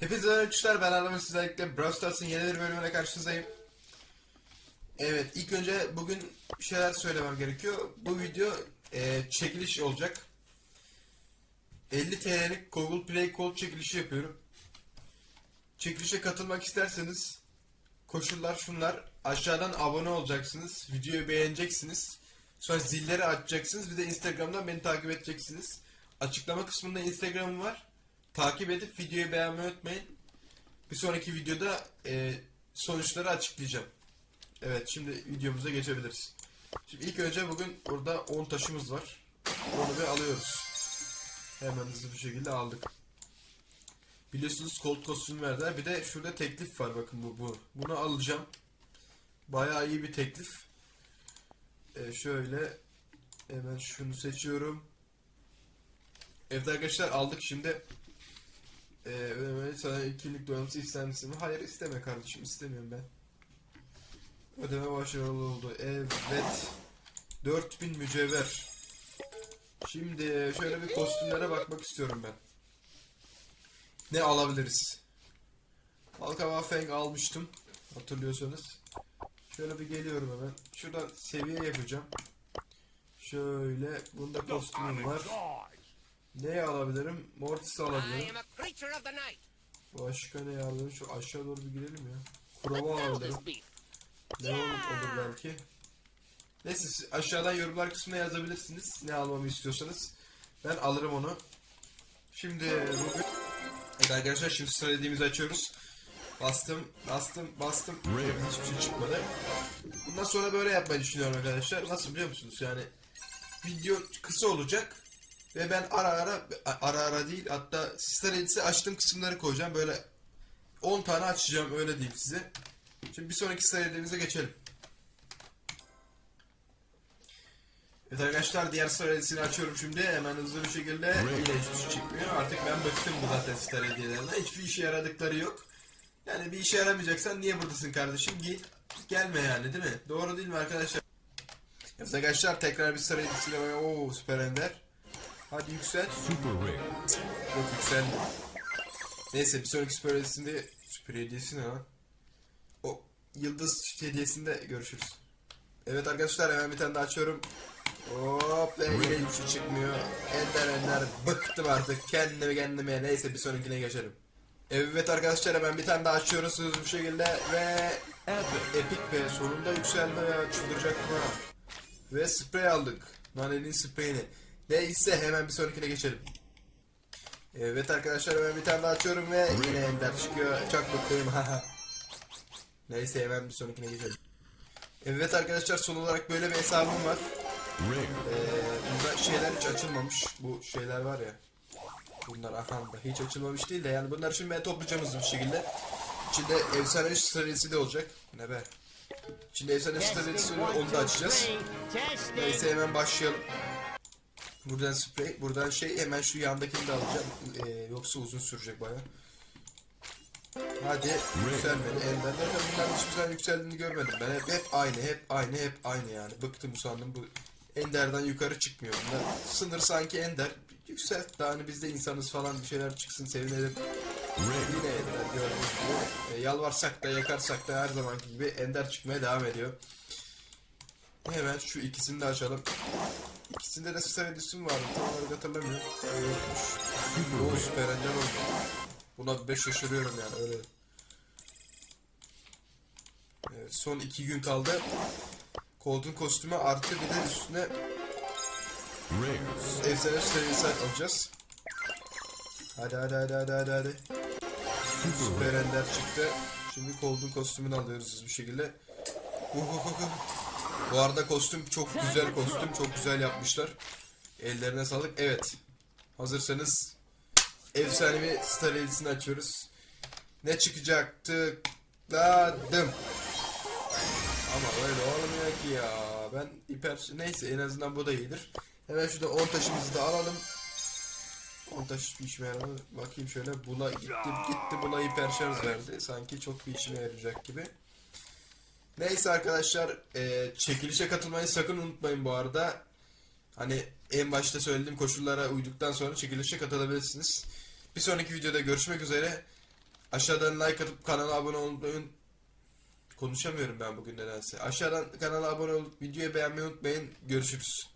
Hepinize merhaba arkadaşlar ben ve sizlerle Brawl Stars'ın yeni bir bölümüne karşınızdayım. Evet ilk önce bugün bir şeyler söylemem gerekiyor. Bu video e, çekiliş olacak. 50 TL'lik Google Play kol çekilişi yapıyorum. Çekilişe katılmak isterseniz koşullar şunlar. Aşağıdan abone olacaksınız. Videoyu beğeneceksiniz. Sonra zilleri açacaksınız. Bir de Instagram'dan beni takip edeceksiniz. Açıklama kısmında Instagram'ım var. Takip edip videoyu beğenmeyi unutmayın. Bir sonraki videoda e, sonuçları açıklayacağım. Evet şimdi videomuza geçebiliriz. Şimdi ilk önce bugün burada 10 taşımız var. Onu bir alıyoruz. Hemen hızlı bir şekilde aldık. Biliyorsunuz Colt kostüm verdiler. Bir de şurada teklif var bakın bu bu. Bunu alacağım. Bayağı iyi bir teklif. E, şöyle hemen şunu seçiyorum. Evet arkadaşlar aldık şimdi. Ee, ödeme sana kimlik donanımsı ister misin? Hayır isteme kardeşim istemiyorum ben. Ödeme başarılı oldu. Evet. 4000 mücevher. Şimdi şöyle bir kostümlere bakmak istiyorum ben. Ne alabiliriz? Balkava Feng almıştım. Hatırlıyorsanız. Şöyle bir geliyorum hemen. Şuradan seviye yapacağım. Şöyle. Bunda kostümüm var. Ne alabilirim? Mortis alabilirim. Başka ne alabilirim? Şu aşağı doğru bir gidelim ya. Kurova alabilirim. beef. Leon olur belki. Neyse siz aşağıdan yorumlar kısmına yazabilirsiniz. Ne almamı istiyorsanız. Ben alırım onu. Şimdi bugün... Evet arkadaşlar şimdi söylediğimizi açıyoruz. Bastım, bastım, bastım. Hiçbir şey çıkmadı. Bundan sonra böyle yapmayı düşünüyorum arkadaşlar. Nasıl biliyor musunuz? Yani video kısa olacak. Ve ben ara ara, ara ara değil hatta Star Elite'i açtığım kısımları koyacağım. Böyle 10 tane açacağım öyle diyeyim size. Şimdi bir sonraki sayılarımıza geçelim. Evet arkadaşlar diğer sıra hediyesini açıyorum şimdi. Hemen hızlı bir şekilde yine hiçbir şey çıkmıyor. Artık ben bıktım bu zaten star hediyelerinden hiçbir işe yaradıkları yok. Yani bir işe yaramayacaksan niye buradasın kardeşim? Git gelme yani değil mi? Doğru değil mi arkadaşlar? Evet arkadaşlar tekrar bir sıra hediyesiyle ooo süper ender hadi yüksel Super rare. yok yükseldi neyse bir sonraki süper hediyesinde süper hediyesi ne lan o yıldız hediyesinde görüşürüz Evet arkadaşlar hemen bir tane daha açıyorum. Hop ve yine hiçbir çıkmıyor. Ender ender bıktım artık kendime kendime. Neyse bir sonrakine geçelim. Evet arkadaşlar hemen bir tane daha açıyoruz hızlı bir şekilde ve Epic ve sonunda yükseldi ya çıldıracak mı? Ve sprey aldık. Nanelin spreyini. Neyse hemen bir sonrakine geçelim. Evet arkadaşlar hemen bir tane daha açıyorum ve yine ender çıkıyor. Çok mutluyum. Neyse hemen bir sonrakine geçelim. Evet arkadaşlar son olarak böyle bir hesabım var. Ee, bunda şeyler hiç açılmamış. Bu şeyler var ya. Bunlar ahanda hiç açılmamış değil de yani bunları şimdi ben toplayacağım hızlı bir şekilde. İçinde efsane stratejisi de olacak. Ne be? İçinde efsane oluyor, onu da açacağız. Neyse hemen başlayalım. Buradan sprey, buradan şey hemen şu yandakini de alacağım. Ee, yoksa uzun sürecek bayağı. Hadi yükselmedi. Ender zaten bunların hiçbir yükseldiğini görmedim. Ben hep, hep aynı, hep aynı, hep aynı yani. Bıktım sandım bu Ender'den yukarı çıkmıyor. Bunlar sınır sanki Ender. Yükselt daha hani biz de insanız falan bir şeyler çıksın sevinelim. Yine Ender gördüğünüz gibi. E, yalvarsak da yakarsak da her zamanki gibi Ender çıkmaya devam ediyor. Hemen şu ikisini de açalım. İkisinde de Star Edition vardı. Tam olarak hatırlamıyorum. Ee, Yokmuş. Oo süper. Buna 5 şaşırıyorum yani öyle. Evet, son 2 gün kaldı. Cold'un kostümü artı bir de üstüne Rare. efsane seviyesi alacağız. Hadi hadi hadi hadi hadi hadi. Süper Ender çıktı. Şimdi Cold'un kostümünü alıyoruz hızlı bir şekilde. Uhuhuhu. Bu arada kostüm çok güzel kostüm. Çok güzel yapmışlar. Ellerine sağlık. Evet. Hazırsanız efsanevi Star Elite'sini açıyoruz. Ne çıkacaktı? Tıkladım. Ama öyle olmuyor ki ya. Ben hiper... Neyse en azından bu da iyidir. Hemen şurada 10 taşımızı da alalım. 10 taş bir işime yaramadı. Bakayım şöyle. Buna gitti gitti buna hiper şarj verdi. Sanki çok bir işime yarayacak gibi. Neyse arkadaşlar. e, çekilişe katılmayı sakın unutmayın bu arada. Hani en başta söylediğim koşullara uyduktan sonra çekilişe katılabilirsiniz. Bir sonraki videoda görüşmek üzere. Aşağıdan like atıp kanala abone olmayı Konuşamıyorum ben bugün nedense. Aşağıdan kanala abone olup videoyu beğenmeyi unutmayın. Görüşürüz.